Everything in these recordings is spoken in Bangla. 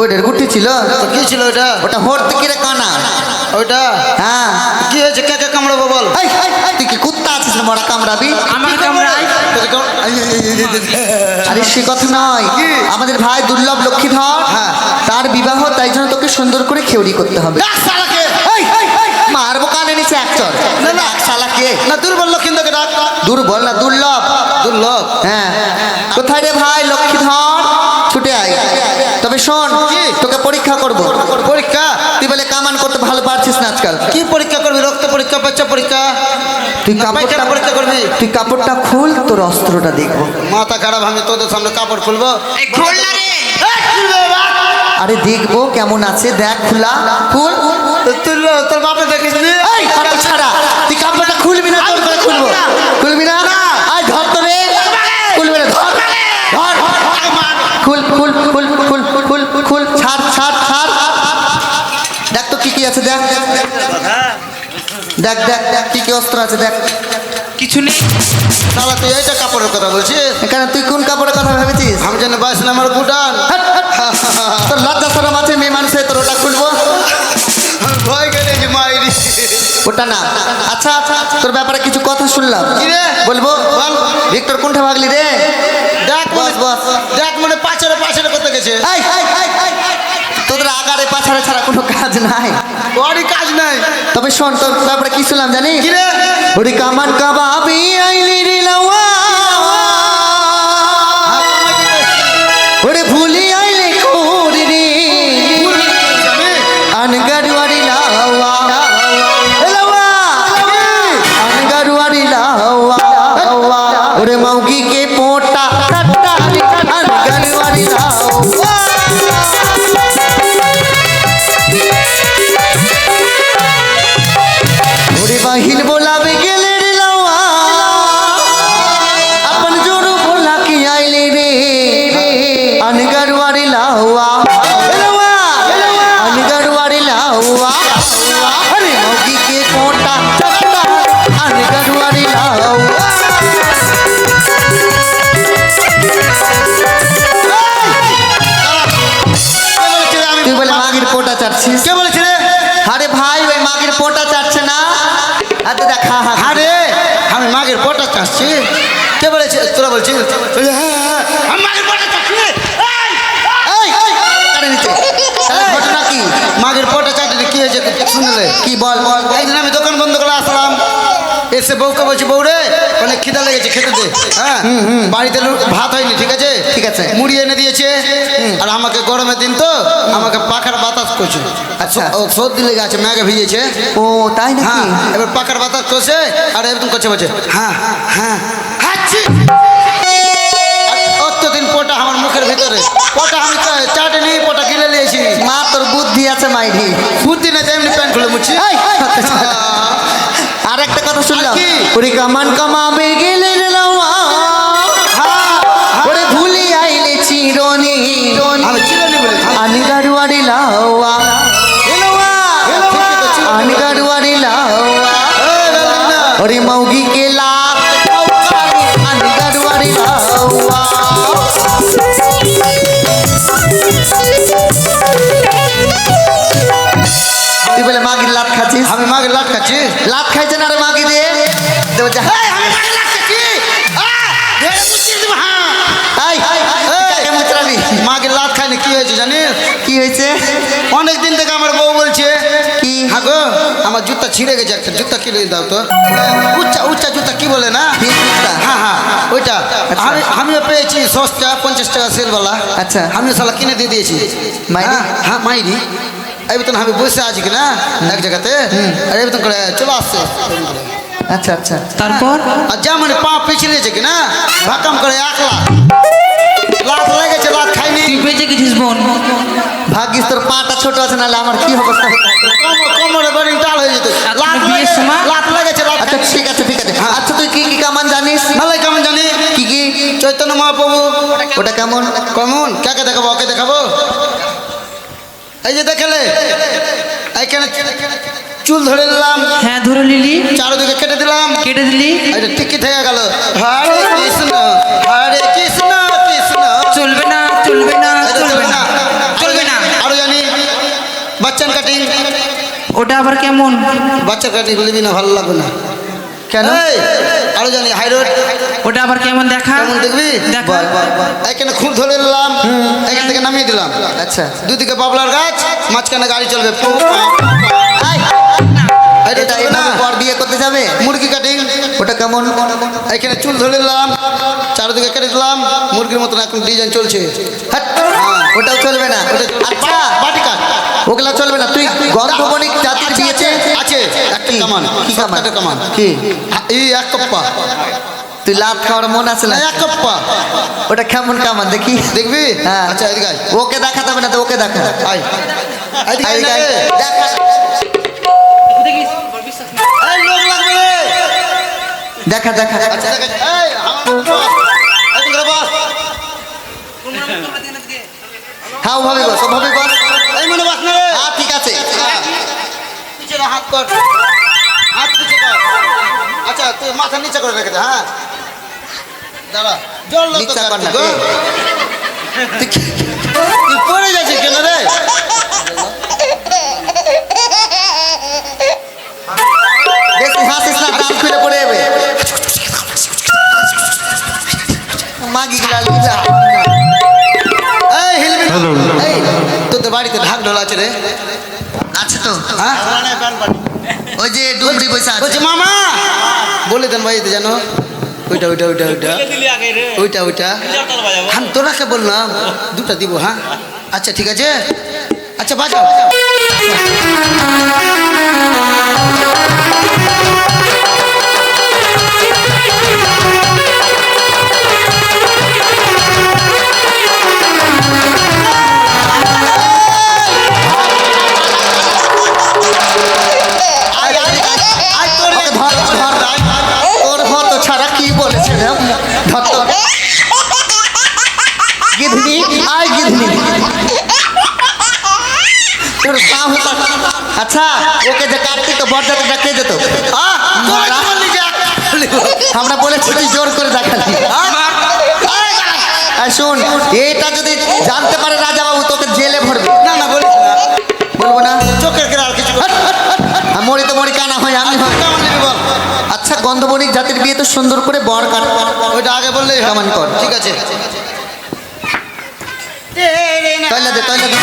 ওইটার গুটি ছিল তো কি ছিল ওটা ওটা হোর রে কানা ওইটা হ্যাঁ কি হয়েছে কে কে কামড়াবো বল তুই কি কুত্তা আছিস না মরা কামড়াবি আমাকে কামড়াই। আরে সে কথা নয়? আমাদের ভাই দুর্লভ লক্ষ্মীধর হ্যাঁ। তার বিবাহ তাই জন্য তোকে সুন্দর করে খেউরি করতে হবে মারবো কানে নিচে এক চর না, না। শালাকে না দুর্বল লক্ষিন্দকে ডাক দুর্বল না দুর্লভ দুর্লভ হ্যাঁ কোথায় রে ভাই লক্ষ্মীধর ছুটে আয়। তবে শোন? তোকে পরীক্ষা করব। পরীক্ষা? তুই বলে কামান করতে ভালো পারছিস না আজকাল। কি পরীক্ষা করবি? রক্ত পরীক্ষা বাচ্চা পরীক্ষা? তুই কাপড়টা পরীক্ষা করবি? তুই কাপড়টা খুল তোর অস্ত্রটা দেখব। মাথা খারাপ আমি তোদের সামনে কাপড় খুলবো? না রে। আরে দেখব কেমন আছে দেখ খোলা। খুল। তোর বাপে দেখিস নি? এই ছাড়া। তুই কাপড়টা খুলবি না তোর করে খুলবো খুলবি না আয় ধর তো রে খুলবি না ধর ধর খুল খুল খুল খুল খুল খুল ছাড় ছাড় ছাড়। দেখ তো কি কি আছে দেখ। দেখ দেখ দেখ কি কি অস্ত্র আছে দেখ। কিছু নেই। শালা তুই এইটা কাপড়ের কথা বলছিস? এখানে তুই কোন কাপড়ের কথা ভেবেছিস? আমি জানি বাইশ নম্বর বুটান হাট, হাট। তোর লজ্জা সরম আছে মেয়ে মানুষের তোর ওটা খুলবো। ভয় গেলে যে মাইরি। ওটা না। আচ্ছা তোর ব্যাপারে কিছু কথা শুনলাম। বলব? বল। ভিক্টর কোনটা ভাগলি রে? দেখ বস, বস। দেখ মনে পাচারে পাচারে করতে গেছে। তোদের আগারে পাছাড়ে ছাড়া কোনো কাজ নাই। ওরই কাজ নাই। তবে শোন তোর ব্যাপারে কি শুনলাম জানি কি রে? ওরে কামান কাবাবি আইলি রে। কে বলেছে রে? আরে ভাই ওই মাগির পোটা চাচ্ছে না। আচ্ছা দেখ আরে আমি মাগের পটা চাচ্ছি। কে বলেছে? তোরা বলছিস? বলে, হ্যাঁ, হ্যাঁ, আমি মাগের পটা চাচ্ছি ঘটনা কি? মাগের পটা চাচ্ছি কি হয়েছে? শুনলে। কি বল বল। একদিন আমি দোকান বন্ধ করে আসলাম। এসে বউকে বলছি বউ রে অনেক খিদা লেগেছে খেতে দে। হ্যাঁ? বাড়িতে ভাত হয়নি ঠিক আছে? ঠিক আছে। মুড়ি আর আমাকে গরমের দিন তো আমাকে পাখার বাতাস করছে আচ্ছা। ও সর্দি লেগে আছে ম্যাগে ভিজেছে ও তাই হ্যাঁ এবার পাখার বাতাস করছে আর একদম করছে বলছে হ্যাঁ হ্যাঁ হাঁচি অতদিন পোটা আমার মুখের ভিতরে পোটা আমি চা- চাটে নিয়ে পোটা গিলে নিয়েছি মা তোর বুদ্ধি আছে মাইরি বুদ্ধি না এমনি প্যান্ট খুলে মুছি আর একটা কথা শুনলাম কামান কামাবে গেলে কি হয়েছে জানিস? কি হয়েছে? অনেক দিন থেকে আমার বউ বলছে কি? হ্যাঁ গো আমার জুতা ছিঁড়ে গেছে একটা জুতা কিনে দাও তো। উচ্চা উচ্চা জুতা কি বলে না? হ্যাঁ হ্যাঁ ওইটা। আচ্ছা। আমি আমিও পেয়েছি সস্তা পঞ্চাশ টাকা সেলওয়ালা আচ্ছা। আমিও সালা কিনে দিয়ে দিয়েছি। মাইরি? হ্যাঁ, হ্যাঁ মাইরি। এই বেতন আমি বসে আছি কি না এক জায়গাতে? আর এই বেতন করে চলে আসছে। আচ্ছা আচ্ছা। তারপর? আর যা মানে পা পিছলিয়েছে কি না ভাকাম করে এক লাখ। খাইনি তুই বেঁচে গেছিস বোন। ভাগ্যিস তোর পাটা ছোট আছে নাহলে আমার কি অবস্থা কোমরে বাড়ি টাল হয়ে যেত। লাখ লেগেছে সময়? লেগেছে আচ্ছা ঠিক আছে ঠিক আছে। হ্যাঁ। আচ্ছা তুই কি কি কামান জানিস? ভালোই কেমন জানি? কি কি? চৈতন্য মহাপ্রভু। ওটা কেমন? কেমন? কাকে দেখাবো? ওকে দেখাবো? এই যে দেখালে? এইখানে চুল ধরে নিলাম। হ্যাঁ ধরে নিলি। চারোদিকে কেটে দিলাম। কেটে দিলি? টিকি থেকে গেল। হরে চলবে না চলবে না। চলবে না। চলবে না বাচ্চার কাটিং ওটা আবার কেমন? বাচ্চার কাটিং নিবি না ভালো লাগবে না। কেন? আরও জানি হাই রোড ওটা আবার কেমন দেখা? কেমন দেখবি? দেখা। বল এখানে খুব ধরে নিলাম। এখান থেকে নামিয়ে দিলাম। আচ্ছা। দুদিকে পাবলার গাছ মাঝখানে গাড়ি চলবে। না। বিয়ে করতে যাবে? মুরগি কাটিং ওটা কেমন? এখানে চুল ধরে নিলাম। চারিদিকে কেটে দিলাম। মুরগির মতন এখন ডিজাইন চলছে। হাট, ওটাও চলবে না। আচ্ছা বাটি কাট। ওগুলা চলবে না। তুই গন্ধবণিক জাতির বিয়েছে আছে একটা? কামান। কি কামান? একটা কামান। কি? এই এক কপ্পা। তুই লাভ খাওয়ার মন আছে না? এক কপ্পা। ওটা কেমন কামান? দেখি। দেখবি? হ্যাঁ। আচ্ছা। ওকে দেখাতে হবে না তো ওকে দেখা। দেখা। দেখা দেখা আচ্ছা দেখ এই আমার বস। এদিকে রে বস। হ্যাঁ ওভাবে বস ওভাবে বস এই মনে বাস না হ্যাঁ ঠিক আছে। পিছনে হাত কর। হাত পিছে কর। আচ্ছা তুই মাথা নিচে করে রেখে দে হ্যাঁ। দাঁড়া জল দাও তো নিচা কর না কার্তিক, গো। তুই কি- তুই পড়ে যাচ্ছিস কেন রে? বেশি হাসিস না দাঁত খুলে পড়ে মাগি গিলা লিলা এই হিলবি এই তোদের বাড়িতে ঢাক ঢোল আছে রে। আছে তো। হ্যাঁ? ওই যে ডুবরি বসে আছে। বলছি মামা! বলে দেন ভাই জানো ওইটা ওইটা ওইটা ওইটা। ওইটা ওইটা। আমি তোরাকে বললাম? দুটা দিব হ্যাঁ? আচ্ছা ঠিক আছে। আচ্ছা বাজাও। আমরা বলেছি তুই জোর করে দেখালি আর শোন এটা যদি জানতে পারে রাজা বাবু তোকে জেলে ভরবে। না না বলিস না। বলব না? চোখের কেটে আর কিছু আর মরি তো মরি কানা হয় আমি হয়। নিবি বল? আচ্ছা গন্ধবণিক জাতির বিয়ে তো সুন্দর করে বর কাট। ওইটা আগে বললেই হয়। কেমন কর? ঠিক আছে। তৈলা দে তৈলা দে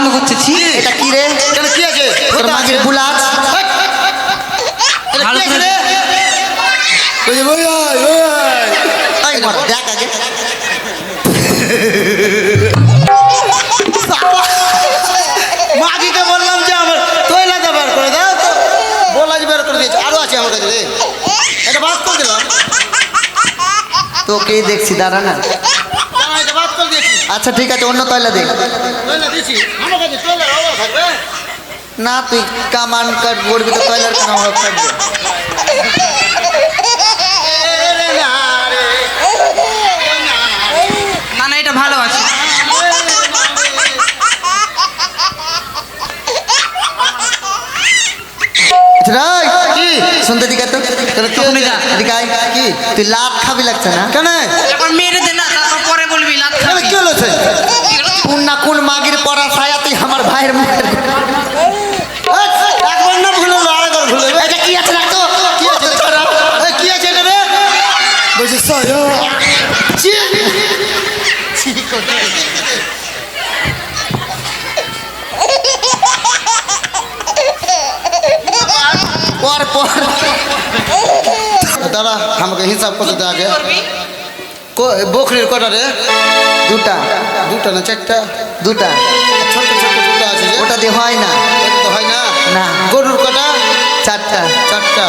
গন্ধ করছে ছি। এটা কি রে? কেন কি আছে? তোর মাগের বুলাজ দেখ আগে। মাগিকে বললাম যে আমার বের করে দাও তো। বলাজ বের করে দিয়েছে। আরও আছে আমার কাছে এটা করে দিলাম। তোকে দেখছি দাঁড়া না দাঁড়া, এটা বাদ করে দিয়েছি আচ্ছা ঠিক আছে অন্য তৈলা দে। আমার না তুই কামান কাট পড়বি তো তৈলার কেন অভাব থাকবে। না এটা ভালো আছে। কি? শুনতে দিকে তো। কি? তুই লাভ খাবি লাগছে না? কেন? এখন মেরে দে না। কেন খাবি কি হলো? কোন না কোন মাগির পড়া ছায়া আমার ভাইয়ের মুখের একবার না ভুলে আরেকবার ভুলে এটা কি আছে রাখতো কি আছে? এই, কি আছে এটা রে বলছি সায়া ছি। পর পর। দাঁড়া আমাকে হিসাব করতে আগে। বকরির কটা রে? দুটা। দুটা না চারটা? দুটা। ছোট ছোট দুটো আছে ওটা দিয়ে হয় না। হয় না? না। গরুর কটা? চারটা। চারটা।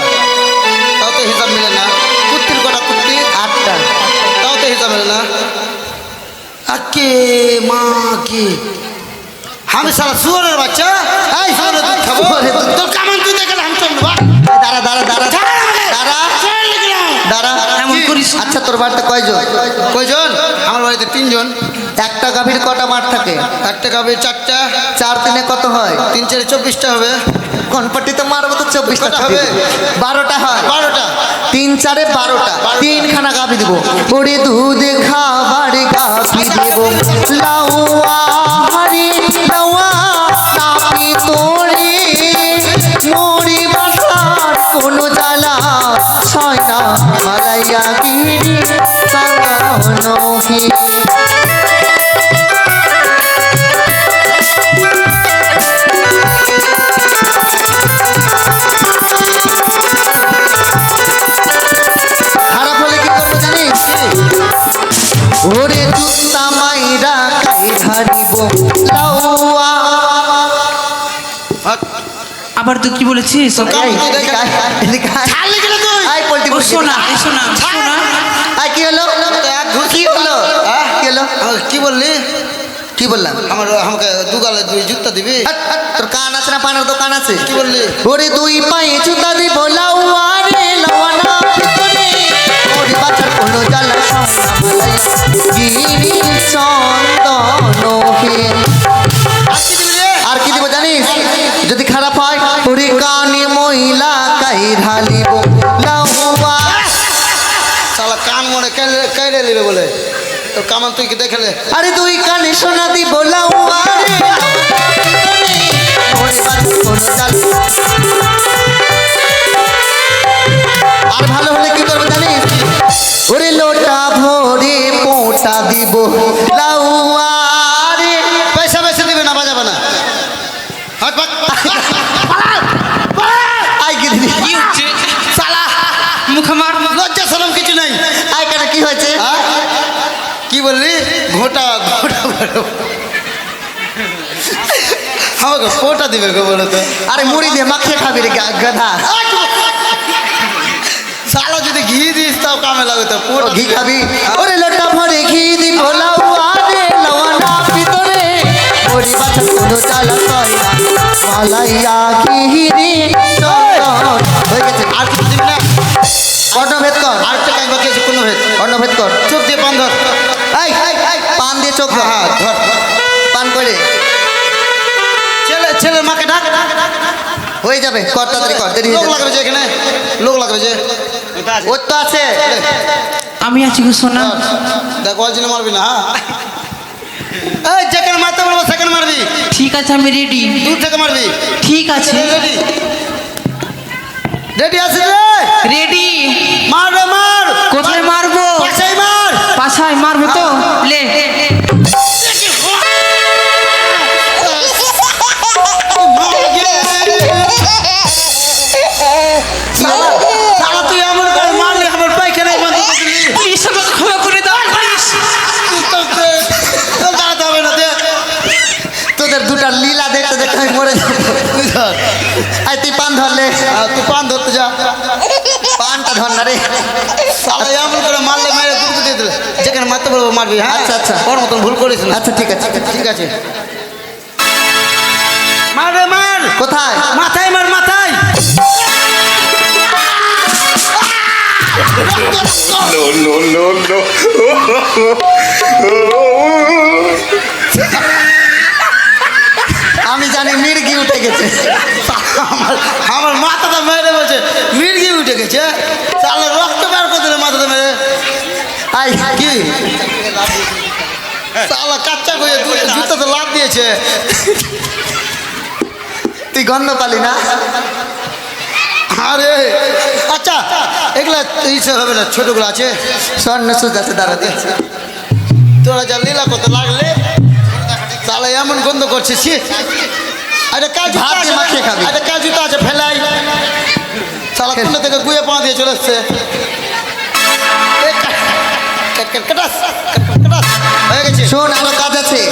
তাও তো হিসাব মিলে না। কুত্তির কটা কুত্তি? আটটা। তাও তো হিসাব মিলে না। আকে মা কি? আমি সারা শুয়ারের বাচ্চা? এই শুয়ারের দুধ খাব। তোর কামান তুই দেখে আমি বা দাঁড়া দাঁড়া দাঁড়া দাঁড়া দাঁড়া এমন করিস না। আচ্ছা তোর বাড়িতে কয়জন কয়জন আমার বাড়িতে তিনজন তিনজন একটা গাভীর কটা মাঠ থাকে? একটা গাভীর চারটা। চার দিনে কত হয়? তিন চারে চব্বিশটা হবে। কনপাটিতে মারবো তো চব্বিশটা হবে? বারোটা হয়। বারোটা। তিন চারে বারোটা। তিনখানা গাভি দেবো। ওরে দুধ খাবার গাভি দেবো? লাউয়া এ শোনা শোনা আয়, কি হলো? এক কি হলো? হ্যাঁ? কি হলো? কি বললি? কি বললাম? আমার আমাকে দুগালে দুই জুতা দিবি? হাট, হাট, তোর কান আছে না পানার দোকান আছে? কি বললি? ওরে দুই পায়ে জুতা দিব লাউয়া রে লাউয়া না ওরে বাচ্চার কোনো জ্বালা গিরি চন্দন হে আর কি দিবি জানিস? যদি খারাপ হয় কানে মহিলা কাই ঢালিব? শালা কান মনে কেড়ে নিবে বলে। তো কামান তুই কি দেখলে আরে দুই কানে সোনা কোনো জ্বালা আর ভালো হলে কি করব জানিস? ওরে লোটা ভরে পোটা দিব। লাউয়া রে পয়সা পয়সা দিবে না বাজাবে না হাট পাক আই কি দিদি কি হচ্ছে শালা মুখ আমার লজ্জা শরম কিছু নাই আই কেন কি হয়েছে হ্যাঁ? কি বললি ঘোটা ঘোটা ঘোটা। আমাকে পোটা দিবে গো বলো তো। আরে মুড়ি দিয়ে মাখিয়ে খাবি রে গাধা? শালা যদি ঘি দিস তাও কামে লাগে তো পোটা ঘি। খাবি? ওরে লোটা ভরে ঘি দিব লাউয়া রে লাউয়া না ভিতরে। ওরে বাচ্চা কোনো চালা কয় না মালাইয়া ঘি রে হয়ে গেছে। আর কিছু দিবি না? অর্ণভেদ কর। আর একটা কাজ বাকি আছে কোনো ভেদ অর্ণভেদ কর। চোখ দিয়ে পান ধর এই পান দিয়ে চোখ ধর। হ্যাঁ ধর। পান করে ছেলে ছেলে মাকে ডাক। হয়ে যাবে কর তাড়াতাড়ি কর দেরি লোক লাগবে যে এখানে? লোক লাগবে যে? ওর তো আছে। আমি আছি গো সোনা। দেখ মারবি না হ্যাঁ? এই যেখানে মারতে বলব সেখানে মারবি। ঠিক আছে আমি রেডি দূর থেকে মারবি। ঠিক আছে। রেডি রেডি আছিস রে? রেডি মার রে মার। কোথায় মারবো? পাশাই মার। পাছায় মারবো তো? লে। মরে যাব। তুই ধর আই তুই পান ধরলে আর তুই পান ধরতে যা। পানটা ধর না রে। এমন করে মারলে মেরে দুটো দিয়ে দিলে যেখানে মারতে বলব মারবি হ্যাঁ? আচ্ছা, আচ্ছা। ওর মতন ভুল করিস না। আচ্ছা ঠিক আছে। ঠিক আছে। মার রে মার। কোথায়? মাথায় মার মাথায়। No, no, no, no. আমি জানি মির্গি উঠে গেছে। আমার আমার মাথাটা মেরে বলছে, মির্গি উঠে গেছে? তাহলে রক্ত বের করে দিলে মাথাটা মেরে। আই, কি? সালা কাচ্চা করে জুতাতে লাভ দিয়েছে। তুই গন্ধ পালি না? আরে আচ্ছা এগুলা ইসে হবে না, ছোটগুলো আছে। স্বর্ণ সুদ আছে দাঁড়াতে তোরা যা লীলা করতে লাগলে তাহলে এমন গন্ধ করছে ছি আরে কাজ ভাত দিয়ে মাখিয়ে খাবি। আরে কাজ জুতা আছে ফেলাই সালা তুলে থেকে গুয়ে পা দিয়ে চলে এসছে কাটাস, শোন আরও কাজ আছে।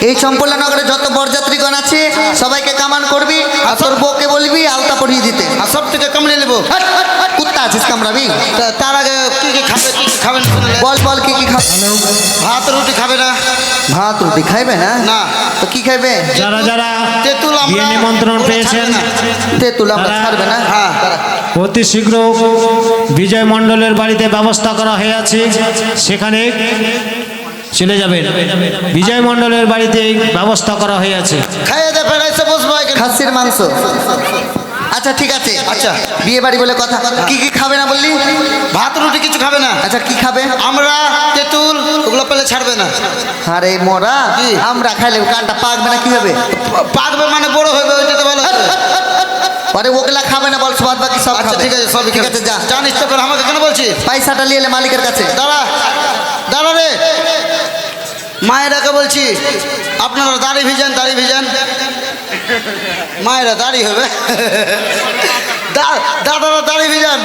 এই চম্পলা নগরে যত বরযাত্রীগণ আছে সবাইকে কামান করবি আর তোর বউকে বলবি আলতা পরিয়ে দিতে। আর সব থেকে কামড়ে নেব। হাট, হাট, হাট, কুত্তা আছিস কামড়াবি? তা- তার আগে কি কি খাবে কি কি খাবে না বল বল কি কি খাবে? ভাত রুটি খাবে না? ভাত রুটি খাইবে না? না। তো কি খাইবে? যারা যারা তেঁতুল আমরা নিমন্ত্রণ পেয়েছেন। তেঁতুল আমরা ছাড়বে না? হ্যাঁ অতি শীঘ্র বিজয় মণ্ডলের বাড়িতে ব্যবস্থা করা হয়ে আছে। সেখানে চলে যাবেন বিজয় মণ্ডলের বাড়িতে ব্যবস্থা করা হয়েছে খাইয়ে দে এসে বসবো। খাসির মাংস। আচ্ছা ঠিক আছে। আচ্ছা। বিয়ে বাড়ি বলে কথা। কি কি খাবে না বললি? ভাত রুটি কিছু খাবে না? আচ্ছা কি খাবে? আমরা তেঁতুল ওগুলো পেলে ছাড়বে না। আরে মোরা কি? আমরা খাইলে কানটা পাকবে না কি হবে পাকবে মানে বড় হবে ওইটা তো ভালো। আরে ওগুলা খাবে না বলছো বাদ বাকি সব আচ্ছা ঠিক আছে সবই ঠিক আছে যা। জানিস তো করে আমাকে কেন বলছিস? পয়সাটা নিয়ে এলে মালিকের কাছে। দাঁড়া দাঁড়া রে। মায়েরাকে বলছি আপনারা দাড়ি ভিজান দাড়ি ভিজান। মায়েরা দাড়ি হবে। দাদারা দাড়ি ভিজান।